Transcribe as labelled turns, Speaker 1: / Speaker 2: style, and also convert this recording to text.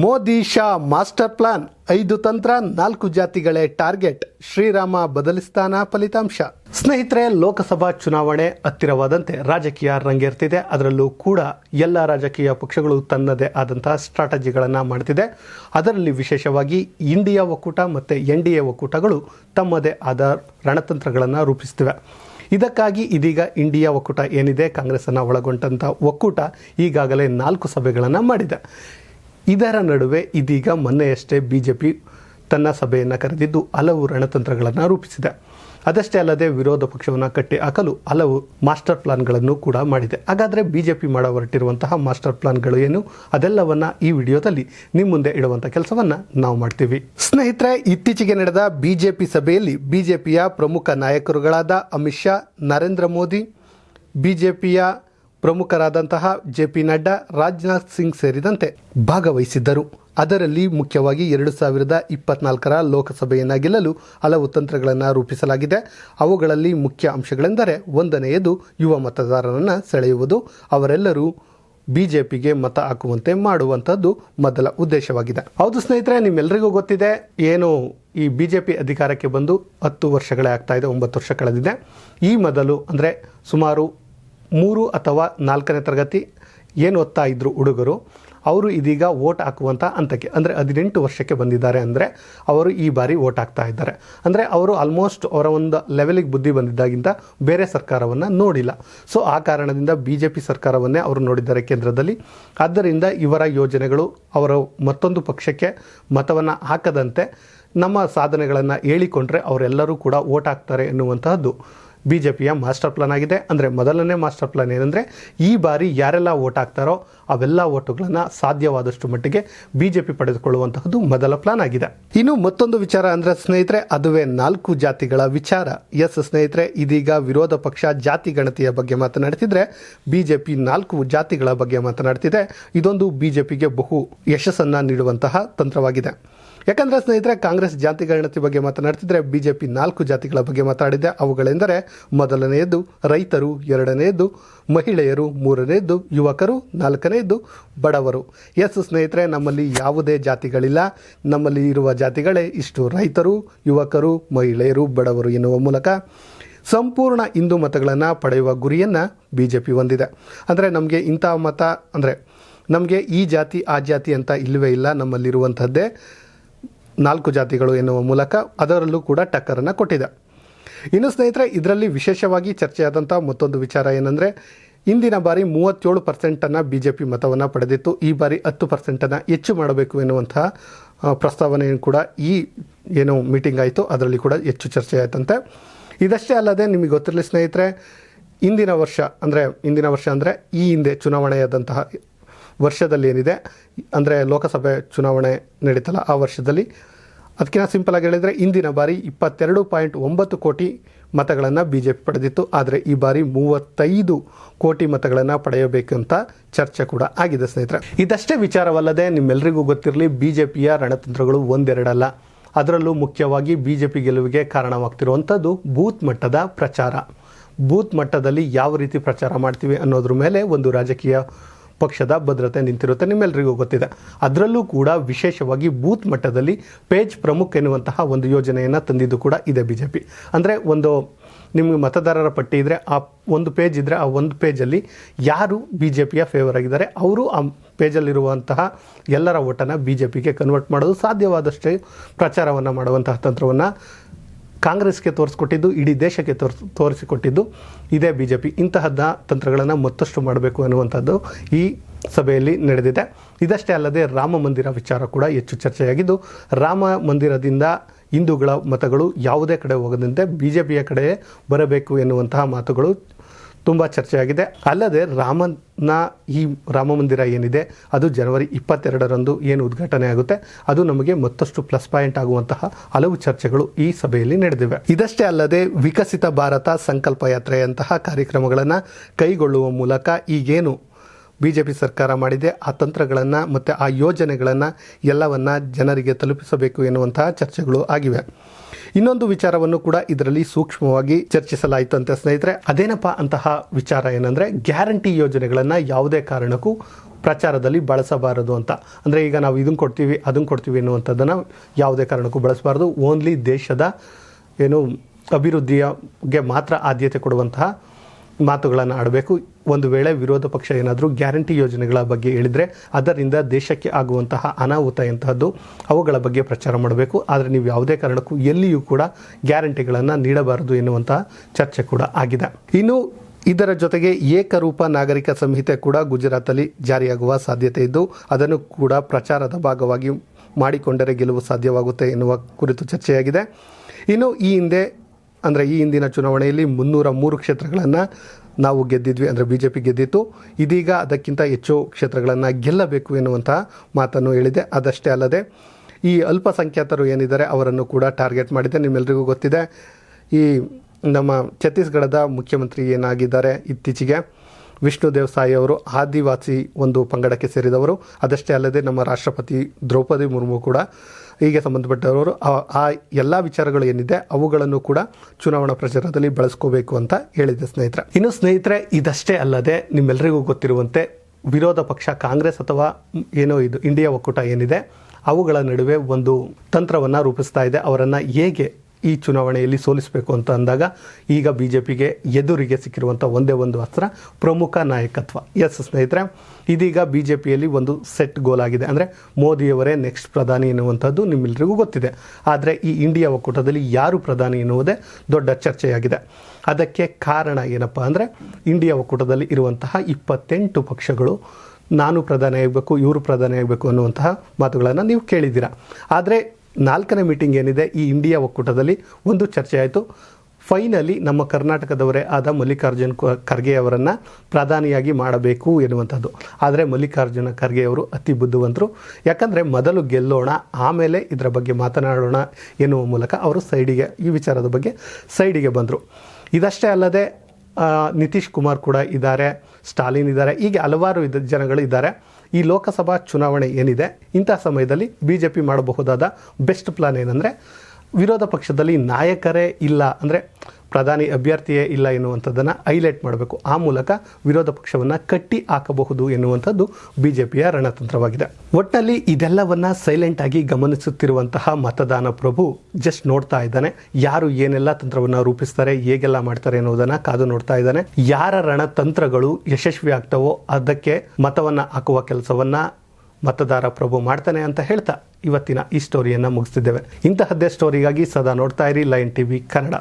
Speaker 1: Modi Shah master plan, ಐದು ತಂತ್ರ, ನಾಲ್ಕು ಜಾತಿಗಳೇ ಟಾರ್ಗೆಟ್, ಶ್ರೀರಾಮ ಬದಲಿಸ್ತಾನ ಫಲಿತಾಂಶ. ಸ್ನೇಹಿತರೆ, ಲೋಕಸಭಾ ಚುನಾವಣೆ ಹತ್ತಿರವಾದಂತೆ ರಾಜಕೀಯ ರಂಗೇರ್ತಿದೆ. ಅದರಲ್ಲೂ ಕೂಡ ಎಲ್ಲ ರಾಜಕೀಯ ಪಕ್ಷಗಳು ತನ್ನದೇ ಆದಂತಹ ಸ್ಟ್ರಾಟಜಿಗಳನ್ನು ಮಾಡ್ತಿದೆ. ಅದರಲ್ಲಿ ವಿಶೇಷವಾಗಿ ಇಂಡಿಯಾ ಒಕ್ಕೂಟ ಮತ್ತು ಎನ್ ಡಿ ಎ ಒಕ್ಕೂಟಗಳು ತಮ್ಮದೇ ಆದ ರಣತಂತ್ರಗಳನ್ನು ರೂಪಿಸ್ತಿವೆ. ಇದಕ್ಕಾಗಿ ಇದೀಗ ಇಂಡಿಯಾ ಒಕ್ಕೂಟ ಏನಿದೆ, ಕಾಂಗ್ರೆಸ್ಸನ್ನು ಒಳಗೊಂಡಂಥ ಒಕ್ಕೂಟ ಈಗಾಗಲೇ ನಾಲ್ಕು ಸಭೆಗಳನ್ನು ಮಾಡಿದೆ. ಇದರ ನಡುವೆ ಇದೀಗ ಮೊನ್ನೆಯಷ್ಟೇ ಬಿ ಜೆ ಪಿ ತನ್ನ ಸಭೆಯನ್ನು ಕರೆದಿದ್ದು ಹಲವು ರಣತಂತ್ರಗಳನ್ನು ರೂಪಿಸಿದೆ. ಅದಷ್ಟೇ ಅಲ್ಲದೆ ವಿರೋಧ ಪಕ್ಷವನ್ನು ಕಟ್ಟಿ ಹಾಕಲು ಹಲವು ಮಾಸ್ಟರ್ ಪ್ಲಾನ್ಗಳನ್ನು ಕೂಡ ಮಾಡಿದೆ. ಹಾಗಾದರೆ ಬಿ ಜೆ ಪಿ ಮಾಡ ಹೊರಟಿರುವಂತಹ ಮಾಸ್ಟರ್ ಪ್ಲಾನ್ಗಳು ಏನು? ಅದೆಲ್ಲವನ್ನು ಈ ವಿಡಿಯೋದಲ್ಲಿ ನಿಮ್ಮ ಮುಂದೆ ಇಡುವಂಥ ಕೆಲಸವನ್ನು ನಾವು ಮಾಡ್ತೀವಿ. ಸ್ನೇಹಿತರೆ, ಇತ್ತೀಚೆಗೆ ನಡೆದ ಬಿಜೆಪಿ ಸಭೆಯಲ್ಲಿ ಬಿಜೆಪಿಯ ಪ್ರಮುಖ ನಾಯಕರುಗಳಾದ ಅಮಿತ್ ಶಾ, ನರೇಂದ್ರ ಮೋದಿ, ಬಿಜೆಪಿಯ ಪ್ರಮುಖರಾದಂತಹ ಜೆ ಪಿ ನಡ್ಡಾ, ರಾಜನಾಥ್ ಸಿಂಗ್ ಸೇರಿದಂತೆ ಭಾಗವಹಿಸಿದ್ದರು. ಅದರಲ್ಲಿ ಮುಖ್ಯವಾಗಿ ಎರಡು ಸಾವಿರದ ಇಪ್ಪತ್ನಾಲ್ಕರ ಲೋಕಸಭೆಯನ್ನು ಗೆಲ್ಲಲು ಹಲವು ತಂತ್ರಗಳನ್ನು ರೂಪಿಸಲಾಗಿದೆ. ಅವುಗಳಲ್ಲಿ ಮುಖ್ಯ ಅಂಶಗಳೆಂದರೆ ಒಂದನೆಯದು ಯುವ ಮತದಾರರನ್ನು ಸೆಳೆಯುವುದು. ಅವರೆಲ್ಲರೂ ಬಿಜೆಪಿಗೆ ಮತ ಹಾಕುವಂತೆ ಮಾಡುವಂಥದ್ದು ಮೊದಲ ಉದ್ದೇಶವಾಗಿದೆ. ಹೌದು ಸ್ನೇಹಿತರೆ ನಿಮ್ಮೆಲ್ಲರಿಗೂ ಗೊತ್ತಿದೆ, ಏನು ಈ ಬಿ ಜೆ ಪಿ ಅಧಿಕಾರಕ್ಕೆ ಬಂದು ಹತ್ತು ವರ್ಷಗಳೇ ಆಗ್ತಾಯಿದೆ ಒಂಬತ್ತು ವರ್ಷ ಕಳೆದಿದೆ. ಈ ಮೊದಲು ಅಂದರೆ ಸುಮಾರು ಮೂರು ಅಥವಾ ನಾಲ್ಕನೇ ತರಗತಿ ಏನು ಓದ್ತಾ ಇದ್ದರು ಹುಡುಗರು, ಅವರು ಇದೀಗ ವೋಟ್ ಹಾಕುವಂಥ ಹಂತಕ್ಕೆ, ಅಂದರೆ ಹದಿನೆಂಟು ವರ್ಷಕ್ಕೆ ಬಂದಿದ್ದಾರೆ ಅಂದರೆ ಅವರು ಈ ಬಾರಿ ವೋಟ್ ಹಾಕ್ತಾ ಇದ್ದಾರೆ. ಅಂದರೆ ಅವರು ಆಲ್ಮೋಸ್ಟ್ ಅವರ ಒಂದು ಲೆವೆಲಿಗೆ ಬುದ್ಧಿ ಬಂದಿದ್ದಾಗಿಂದ ಬೇರೆ ಸರ್ಕಾರವನ್ನು ನೋಡಿಲ್ಲ. ಸೊ ಆ ಕಾರಣದಿಂದ ಬಿ ಜೆ ಪಿ ಸರ್ಕಾರವನ್ನೇ ಅವರು ನೋಡಿದ್ದಾರೆ ಕೇಂದ್ರದಲ್ಲಿ. ಆದ್ದರಿಂದ ಇವರ ಯೋಜನೆಗಳು ಅವರ ಮತ್ತೊಂದು ಪಕ್ಷಕ್ಕೆ ಮತವನ್ನು ಹಾಕದಂತೆ ನಮ್ಮ ಸಾಧನೆಗಳನ್ನು ಹೇಳಿಕೊಂಡ್ರೆ ಅವರೆಲ್ಲರೂ ಕೂಡ ವೋಟ್ ಹಾಕ್ತಾರೆ ಎನ್ನುವಂತಹದ್ದು. ಬಿ ಜೆ ಪಿಯ ಮಾಸ್ಟರ್ ಪ್ಲಾನ್ ಆಗಿದೆ. ಅಂದರೆ ಮೊದಲನೇ ಮಾಸ್ಟರ್ ಪ್ಲಾನ್ ಏನಂದರೆ ಈ ಬಾರಿ ಯಾರೆಲ್ಲ ಓಟ್ ಹಾಕ್ತಾರೋ ಅವೆಲ್ಲ ಓಟುಗಳನ್ನು ಸಾಧ್ಯವಾದಷ್ಟು ಮಟ್ಟಿಗೆ ಬಿ ಜೆ ಪಿ ಪಡೆದುಕೊಳ್ಳುವಂತಹದ್ದು ಮೊದಲ ಪ್ಲಾನ್ ಆಗಿದೆ. ಇನ್ನು ಮತ್ತೊಂದು ವಿಚಾರ ಅಂದರೆ ಸ್ನೇಹಿತರೆ, ಅದುವೇ ನಾಲ್ಕು ಜಾತಿಗಳ ವಿಚಾರ. ಎಸ್ ಸ್ನೇಹಿತರೆ, ಇದೀಗ ವಿರೋಧ ಪಕ್ಷ ಜಾತಿ ಗಣತಿಯ ಬಗ್ಗೆ ಮಾತನಾಡ್ತಿದ್ರೆ ಬಿ ಜೆ ಪಿ ನಾಲ್ಕು ಜಾತಿಗಳ ಬಗ್ಗೆ ಮಾತನಾಡ್ತಿದೆ. ಇದೊಂದು ಬಿ ಜೆ ಪಿಗೆ ಬಹು ಯಶಸ್ಸನ್ನು ನೀಡುವಂತಹ ತಂತ್ರವಾಗಿದೆ. ಯಾಕಂದರೆ ಸ್ನೇಹಿತರೆ, ಕಾಂಗ್ರೆಸ್ ಜಾತಿ ಗಣತಿ ಬಗ್ಗೆ ಮಾತನಾಡ್ತಿದ್ರೆ ಬಿಜೆಪಿ ನಾಲ್ಕು ಜಾತಿಗಳ ಬಗ್ಗೆ ಮಾತಾಡಿದೆ ಅವುಗಳೆಂದರೆ ಮೊದಲನೆಯದು ರೈತರು ಎರಡನೆಯದು ಮಹಿಳೆಯರು ಮೂರನೆಯದು ಯುವಕರು ನಾಲ್ಕನೆಯದು ಬಡವರು. ಎಸ್ ಸ್ನೇಹಿತರೆ, ನಮ್ಮಲ್ಲಿ ಯಾವುದೇ ಜಾತಿಗಳಿಲ್ಲ. ನಮ್ಮಲ್ಲಿ ಇರುವ ಜಾತಿಗಳೇ ಇಷ್ಟು ರೈತರು, ಯುವಕರು, ಮಹಿಳೆಯರು, ಬಡವರು ಎನ್ನುವ ಮೂಲಕ ಸಂಪೂರ್ಣ ಹಿಂದೂ ಮತಗಳನ್ನು ಪಡೆಯುವ ಗುರಿಯನ್ನು ಬಿ ಜೆ ಪಿ ಹೊಂದಿದೆ. ಅಂದರೆ ನಮಗೆ ಇಂಥ ಮತ, ಅಂದರೆ ನಮಗೆ ಈ ಜಾತಿ, ಆ ಜಾತಿ ಅಂತ ಇಲ್ಲವೇ ಇಲ್ಲ ನಮ್ಮಲ್ಲಿರುವಂಥದ್ದೇ. ನಾಲ್ಕು ಜಾತಿಗಳು ಎನ್ನುವ ಮೂಲಕ ಅದರಲ್ಲೂ ಕೂಡ ಟಕ್ಕರನ್ನು ಕೊಟ್ಟಿದೆ. ಇನ್ನು ಸ್ನೇಹಿತರೆ, ಇದರಲ್ಲಿ ವಿಶೇಷವಾಗಿ ಚರ್ಚೆಯಾದಂಥ ಮತ್ತೊಂದು ವಿಚಾರ ಏನಂದರೆ, ಇಂದಿನ ಬಾರಿ ಮೂವತ್ತೇಳು ಪರ್ಸೆಂಟನ್ನು ಬಿ ಜೆ ಪಿ ಮತವನ್ನು ಪಡೆದಿತ್ತು. ಈ ಬಾರಿ ಹತ್ತು ಪರ್ಸೆಂಟನ್ನು ಹೆಚ್ಚು ಮಾಡಬೇಕು ಎನ್ನುವಂತಹ ಪ್ರಸ್ತಾವನೆಯನ್ನು ಕೂಡ ಈ ಏನು ಮೀಟಿಂಗ್ ಆಯಿತು. ಅದರಲ್ಲಿ ಕೂಡ ಹೆಚ್ಚು ಚರ್ಚೆ ಆಯಿತಂತೆ. ಇದಷ್ಟೇ ಅಲ್ಲದೆ ನಿಮಗೆ ಗೊತ್ತಿರಲಿ ಸ್ನೇಹಿತರೆ, ಇಂದಿನ ವರ್ಷ ಅಂದರೆ, ಇಂದಿನ ವರ್ಷ ಅಂದರೆ ಈ ಹಿಂದೆ ಚುನಾವಣೆಯಾದಂತಹ ವರ್ಷದಲ್ಲಿ ಏನಿದೆ? ಅಂದರೆ ಲೋಕಸಭೆ ಚುನಾವಣೆ ನಡೀತಲ್ಲ ಆ ವರ್ಷದಲ್ಲಿ. ಅದಕ್ಕಿಂತ ಸಿಂಪಲ್ ಆಗಿ ಹೇಳಿದರೆ ಇಂದಿನ ಬಾರಿ ಇಪ್ಪತ್ತೆರಡು ಪಾಯಿಂಟ್ ಒಂಬತ್ತು ಕೋಟಿ ಮತಗಳನ್ನು ಬಿ ಜೆ ಪಿ ಪಡೆದಿತ್ತು. ಆದರೆ ಈ ಬಾರಿ ಮೂವತ್ತೈದು ಕೋಟಿ ಮತಗಳನ್ನು ಪಡೆಯಬೇಕಂತ ಚರ್ಚೆ ಕೂಡ ಆಗಿದೆ ಸ್ನೇಹಿತರೆ. ಇದಷ್ಟೇ ವಿಚಾರವಲ್ಲದೆ ನಿಮ್ಮೆಲ್ಲರಿಗೂ ಗೊತ್ತಿರಲಿ ಬಿ ಜೆ ಪಿಯ ರಣತಂತ್ರಗಳು ಒಂದೆರಡಲ್ಲ. ಅದರಲ್ಲೂ ಮುಖ್ಯವಾಗಿ ಬಿ ಜೆ ಪಿ ಗೆಲುವಿಗೆ ಕಾರಣವಾಗ್ತಿರುವಂಥದ್ದು ಬೂತ್ ಮಟ್ಟದ ಪ್ರಚಾರ. ಬೂತ್ ಮಟ್ಟದಲ್ಲಿ ಯಾವ ರೀತಿ ಪ್ರಚಾರ ಮಾಡ್ತೀವಿ ಅನ್ನೋದ್ರ ಮೇಲೆ ಒಂದು ರಾಜಕೀಯ ಪಕ್ಷದ ಭದ್ರತೆ ನಿಂತಿರುತ್ತೆ ನಿಮ್ಮೆಲ್ಲರಿಗೂ ಗೊತ್ತಿದೆ. ಅದರಲ್ಲೂ ಕೂಡ ವಿಶೇಷವಾಗಿ ಬೂತ್ ಮಟ್ಟದಲ್ಲಿ ಪೇಜ್ ಪ್ರಮುಖ ಎನ್ನುವಂತಹ ಒಂದು ಯೋಜನೆಯನ್ನು ತಂದಿದ್ದು ಕೂಡ ಇದೆ ಬಿ ಜೆ ಪಿ ಅಂದರೆ ಒಂದು ನಿಮಗೆ ಮತದಾರರ ಪಟ್ಟಿ ಇದ್ದರೆ ಆ ಒಂದು ಪೇಜ್ ಇದ್ದರೆ ಆ ಒಂದು ಪೇಜಲ್ಲಿ ಯಾರು ಬಿ ಜೆ ಪಿಯ ಫೇವರ್ ಆಗಿದ್ದಾರೆ, ಅವರು ಆ ಪೇಜಲ್ಲಿರುವಂತಹ ಎಲ್ಲರ ಓಟನ್ನು ಬಿ ಜೆ ಪಿಗೆ ಕನ್ವರ್ಟ್ ಮಾಡೋದು ಸಾಧ್ಯವಾದಷ್ಟೇ ಪ್ರಚಾರವನ್ನು ಮಾಡುವಂತಹ ತಂತ್ರವನ್ನು ಕಾಂಗ್ರೆಸ್ಗೆ ತೋರಿಸ್ಕೊಟ್ಟಿದ್ದು, ಇಡೀ ದೇಶಕ್ಕೆ ತೋರಿಸ್ ತೋರಿಸಿಕೊಟ್ಟಿದ್ದು ಇದೇ ಬಿ ಜೆ ಪಿ ಇಂತಹದ್ದ ತಂತ್ರಗಳನ್ನು ಮತ್ತಷ್ಟು ಮಾಡಬೇಕು ಅನ್ನುವಂಥದ್ದು ಈ ಸಭೆಯಲ್ಲಿ ನಡೆದಿದೆ. ಇದಷ್ಟೇ ಅಲ್ಲದೆ ರಾಮ ಮಂದಿರ ವಿಚಾರ ಕೂಡ ಹೆಚ್ಚು ಚರ್ಚೆಯಾಗಿದ್ದು, ರಾಮ ಮಂದಿರದಿಂದ ಹಿಂದೂಗಳ ಮತಗಳು ಯಾವುದೇ ಕಡೆ ಹೋಗದಂತೆ ಬಿ ಜೆ ಪಿಯ ಕಡೆ ಬರಬೇಕು ಎನ್ನುವಂತಹ ಮಾತುಗಳು ತುಂಬ ಚರ್ಚೆಯಾಗಿದೆ. ಅಲ್ಲದೆ ರಾಮನ ಈ ರಾಮ ಮಂದಿರ ಏನಿದೆ, ಅದು ಜನವರಿ ಇಪ್ಪತ್ತೆರಡರಂದು ಏನು ಉದ್ಘಾಟನೆ ಆಗುತ್ತೆ, ಅದು ನಮಗೆ ಮತ್ತಷ್ಟು ಪ್ಲಸ್ ಪಾಯಿಂಟ್ ಆಗುವಂತಹ ಹಲವು ಚರ್ಚೆಗಳು ಈ ಸಭೆಯಲ್ಲಿ ನಡೆದಿವೆ. ಇದಷ್ಟೇ ಅಲ್ಲದೆ ವಿಕಸಿತ ಭಾರತ ಸಂಕಲ್ಪ ಯಾತ್ರೆಯಂತಹ ಕಾರ್ಯಕ್ರಮಗಳನ್ನು ಕೈಗೊಳ್ಳುವ ಮೂಲಕ ಈಗೇನು ಬಿ ಜೆ ಪಿ ಸರ್ಕಾರ ಮಾಡಿದೆ, ಆ ತಂತ್ರಗಳನ್ನು ಮತ್ತು ಆ ಯೋಜನೆಗಳನ್ನು ಎಲ್ಲವನ್ನು ಜನರಿಗೆ ತಲುಪಿಸಬೇಕು ಎನ್ನುವಂತಹ ಚರ್ಚೆಗಳು ಆಗಿವೆ. ಇನ್ನೊಂದು ವಿಚಾರವನ್ನು ಕೂಡ ಇದರಲ್ಲಿ ಸೂಕ್ಷ್ಮವಾಗಿ ಚರ್ಚಿಸಲಾಯಿತು ಅಂತ ಸ್ನೇಹಿತರೆ, ಅದೇನಪ್ಪ ಅಂತಹ ವಿಚಾರ ಏನಂದರೆ, ಗ್ಯಾರಂಟಿ ಯೋಜನೆಗಳನ್ನು ಯಾವುದೇ ಕಾರಣಕ್ಕೂ ಪ್ರಚಾರದಲ್ಲಿ ಬಳಸಬಾರದು ಅಂತ. ಅಂದರೆ ಈಗ ನಾವು ಇದನ್ನು ಕೊಡ್ತೀವಿ ಅದನ್ನು ಕೊಡ್ತೀವಿ ಎನ್ನುವಂಥದ್ದನ್ನು ಯಾವುದೇ ಕಾರಣಕ್ಕೂ ಬಳಸಬಾರ್ದು. ಓನ್ಲಿ ದೇಶದ ಏನು ಅಭಿವೃದ್ಧಿಯಗೆ ಮಾತ್ರ ಆದ್ಯತೆ ಕೊಡುವಂತಹ ಮಾತುಗಳನ್ನು ಆಡಬೇಕು. ಒಂದು ವೇಳೆ ವಿರೋಧ ಪಕ್ಷ ಏನಾದರೂ ಗ್ಯಾರಂಟಿ ಯೋಜನೆಗಳ ಬಗ್ಗೆ ಹೇಳಿದರೆ ಅದರಿಂದ ದೇಶಕ್ಕೆ ಆಗುವಂತಹ ಅನಾಹುತ ಎಂತಹದ್ದು ಅವುಗಳ ಬಗ್ಗೆ ಪ್ರಚಾರ ಮಾಡಬೇಕು. ಆದರೆ ನೀವು ಯಾವುದೇ ಕಾರಣಕ್ಕೂ ಎಲ್ಲಿಯೂ ಕೂಡ ಗ್ಯಾರಂಟಿಗಳನ್ನು ನೀಡಬಾರದು ಎನ್ನುವಂತಹ ಚರ್ಚೆ ಕೂಡ ಆಗಿದೆ. ಇನ್ನು ಇದರ ಜೊತೆಗೆ ಏಕರೂಪ ನಾಗರಿಕ ಸಂಹಿತೆ ಕೂಡ ಗುಜರಾತಲ್ಲಿ ಜಾರಿಯಾಗುವ ಸಾಧ್ಯತೆ ಇದ್ದು, ಅದನ್ನು ಕೂಡ ಪ್ರಚಾರದ ಭಾಗವಾಗಿ ಮಾಡಿಕೊಂಡರೆ ಗೆಲುವು ಸಾಧ್ಯವಾಗುತ್ತೆ ಎನ್ನುವ ಕುರಿತು ಚರ್ಚೆಯಾಗಿದೆ. ಇನ್ನು ಈ ಹಿಂದೆ ಅಂದರೆ ಈ ಹಿಂದಿನ ಚುನಾವಣೆಯಲ್ಲಿ ಮುನ್ನೂರ ಮೂರು ಕ್ಷೇತ್ರಗಳನ್ನು ನಾವು ಗೆದ್ದಿದ್ವಿ, ಅಂದರೆ ಬಿ ಜೆ ಪಿ ಗೆದ್ದಿತ್ತು. ಇದೀಗ ಅದಕ್ಕಿಂತ ಹೆಚ್ಚು ಕ್ಷೇತ್ರಗಳನ್ನು ಗೆಲ್ಲಬೇಕು ಎನ್ನುವಂಥ ಮಾತನ್ನು ಹೇಳಿದೆ. ಅದಷ್ಟೇ ಅಲ್ಲದೆ, ಈ ಅಲ್ಪಸಂಖ್ಯಾತರು ಏನಿದ್ದಾರೆ ಅವರನ್ನು ಕೂಡ ಟಾರ್ಗೆಟ್ ಮಾಡಿದೆ. ನಿಮ್ಮೆಲ್ಲರಿಗೂ ಗೊತ್ತಿದೆ, ಈ ನಮ್ಮ ಛತ್ತೀಸ್ಗಢದ ಮುಖ್ಯಮಂತ್ರಿ ಏನಾಗಿದ್ದಾರೆ ಇತ್ತೀಚೆಗೆ, ವಿಷ್ಣು ದೇವಸಾಯಿ ಅವರು ಆದಿವಾಸಿ ಒಂದು ಪಂಗಡಕ್ಕೆ ಸೇರಿದವರು. ಅದಷ್ಟೇ ಅಲ್ಲದೆ ನಮ್ಮ ರಾಷ್ಟ್ರಪತಿ ದ್ರೌಪದಿ ಮುರ್ಮು ಕೂಡ ಹೀಗೆ ಸಂಬಂಧಪಟ್ಟವರು ಆ- ಎಲ್ಲ ವಿಚಾರಗಳು ಏನಿದೆ ಅವುಗಳನ್ನು ಕೂಡ ಚುನಾವಣಾ ಪ್ರಚಾರದಲ್ಲಿ ಬಳಸ್ಕೋಬೇಕು ಅಂತ ಹೇಳಿದೆ ಸ್ನೇಹಿತರೆ. ಇನ್ನು ಸ್ನೇಹಿತರೆ, ಇದಷ್ಟೇ ಅಲ್ಲದೆ ನಿಮ್ಮೆಲ್ಲರಿಗೂ ಗೊತ್ತಿರುವಂತೆ ವಿರೋಧ ಪಕ್ಷ ಕಾಂಗ್ರೆಸ್ ಅಥವಾ ಏನೋ ಇದು, ಇಂಡಿಯಾ ಒಕ್ಕೂಟ ಏನಿದೆ, ಅವುಗಳ ನಡುವೆ ಒಂದು ತಂತ್ರವನ್ನು ರೂಪಿಸ್ತಾ ಇದೆ. ಅವರನ್ನು ಹೇಗೆ ಈ ಚುನಾವಣೆಯಲ್ಲಿ ಸೋಲಿಸಬೇಕು ಅಂತ ಅಂದಾಗ ಈಗ ಬಿ ಜೆ ಪಿಗೆ ಎದುರಿಗೆ ಸಿಕ್ಕಿರುವಂಥ ಒಂದೇ ಒಂದು ಅಸ್ತ್ರ ಪ್ರಮುಖ ನಾಯಕತ್ವ. ಎಸ್ ಸ್ನೇಹಿತರೆ, ಇದೀಗ ಬಿ ಜೆ ಪಿಯಲ್ಲಿ ಒಂದು ಸೆಟ್ ಗೋಲ್ ಆಗಿದೆ. ಅಂದರೆ ಮೋದಿಯವರೇ ನೆಕ್ಸ್ಟ್ ಪ್ರಧಾನಿ ಎನ್ನುವಂಥದ್ದು ನಿಮ್ಮೆಲ್ಲರಿಗೂ ಗೊತ್ತಿದೆ. ಆದರೆ ಈ ಇಂಡಿಯಾ ಒಕ್ಕೂಟದಲ್ಲಿ ಯಾರು ಪ್ರಧಾನಿ ಎನ್ನುವುದೇ ದೊಡ್ಡ ಚರ್ಚೆಯಾಗಿದೆ. ಅದಕ್ಕೆ ಕಾರಣ ಏನಪ್ಪ ಅಂದರೆ ಇಂಡಿಯಾ ಒಕ್ಕೂಟದಲ್ಲಿ ಇರುವಂತಹ ಇಪ್ಪತ್ತೆಂಟು ಪಕ್ಷಗಳು ನಾನು ಪ್ರಧಾನಿ ಆಗಬೇಕು, ಇವರು ಪ್ರಧಾನಿ ಆಗಬೇಕು ಅನ್ನುವಂತಹ ಮಾತುಗಳನ್ನು ನೀವು ಕೇಳಿದ್ದೀರಾ. ಆದರೆ ನಾಲ್ಕನೇ ಮೀಟಿಂಗ್ ಏನಿದೆ ಈ ಇಂಡಿಯಾ ಒಕ್ಕೂಟದಲ್ಲಿ ಒಂದು ಚರ್ಚೆ ಆಯಿತು ಫೈನಲಿ ನಮ್ಮ ಕರ್ನಾಟಕದವರೇ ಆದ ಮಲ್ಲಿಕಾರ್ಜುನ್ ಖರ್ಗೆ ಅವರನ್ನು ಪ್ರಧಾನಿಯಾಗಿ ಮಾಡಬೇಕು ಎನ್ನುವಂಥದ್ದು. ಆದರೆ ಮಲ್ಲಿಕಾರ್ಜುನ ಖರ್ಗೆ ಅವರು ಅತಿ ಬುದ್ಧಿವಂತರು. ಯಾಕಂದರೆ ಮೊದಲು ಗೆಲ್ಲೋಣ, ಆಮೇಲೆ ಇದರ ಬಗ್ಗೆ ಮಾತನಾಡೋಣ ಎನ್ನುವ ಮೂಲಕ ಅವರು ಸೈಡಿಗೆ, ಈ ವಿಚಾರದ ಬಗ್ಗೆ ಸೈಡಿಗೆ ಬಂದರು. ಇದಷ್ಟೇ ಅಲ್ಲದೆ ನಿತೀಶ್ ಕುಮಾರ್ ಕೂಡ ಇದ್ದಾರೆ, ಸ್ಟಾಲಿನ್ ಇದ್ದಾರೆ, ಹೀಗೆ ಹಲವಾರು ಇದ ಜನಗಳು ಇದ್ದಾರೆ. ಈ ಲೋಕಸಭಾ ಚುನಾವಣೆ ಏನಿದೆ ಇಂಥ ಸಮಯದಲ್ಲಿ ಬಿ ಜೆ ಪಿ ಮಾಡಬಹುದಾದ ಬೆಸ್ಟ್ ಪ್ಲಾನ್ ಏನಂದರೆ ವಿರೋಧ ಪಕ್ಷದಲ್ಲಿ ನಾಯಕರೇ ಇಲ್ಲ ಅಂದರೆ ಪ್ರಧಾನಿ ಅಭ್ಯರ್ಥಿಯೇ ಇಲ್ಲ ಎನ್ನುವಂಥದ್ದನ್ನು ಹೈಲೈಟ್ ಮಾಡಬೇಕು. ಆ ಮೂಲಕ ವಿರೋಧ ಪಕ್ಷವನ್ನು ಕಟ್ಟಿ ಹಾಕಬಹುದು ಎನ್ನುವಂಥದ್ದು ಬಿ ಜೆ ಪಿಯ ರಣತಂತ್ರವಾಗಿದೆ. ಒಟ್ಟಿನಲ್ಲಿ ಇದೆಲ್ಲವನ್ನ ಸೈಲೆಂಟ್ ಆಗಿ ಗಮನಿಸುತ್ತಿರುವಂತಹ ಮತದಾನ ಪ್ರಭು ಜಸ್ಟ್ ನೋಡ್ತಾ ಇದ್ದಾನೆ. ಯಾರು ಏನೆಲ್ಲ ತಂತ್ರವನ್ನು ರೂಪಿಸ್ತಾರೆ, ಹೇಗೆಲ್ಲ ಮಾಡ್ತಾರೆ ಎನ್ನುವುದನ್ನು ಕಾದು ನೋಡ್ತಾ ಇದ್ದಾನೆ. ಯಾರ ರಣತಂತ್ರಗಳು ಯಶಸ್ವಿ ಆಗ್ತವೋ ಅದಕ್ಕೆ ಮತವನ್ನ ಹಾಕುವ ಕೆಲಸವನ್ನ ಮತದಾರ ಪ್ರಭು ಮಾಡ್ತಾನೆ ಅಂತ ಹೇಳ್ತಾ ಇವತ್ತಿನ ಈ ಸ್ಟೋರಿಯನ್ನು ಮುಗಿಸ್ತಿದ್ದೇವೆ. ಇಂತಹದ್ದೇ ಸ್ಟೋರಿಗಾಗಿ ಸದಾ ನೋಡ್ತಾ ಇರಿ ಲೈನ್ ಟಿವಿ ಕನ್ನಡ.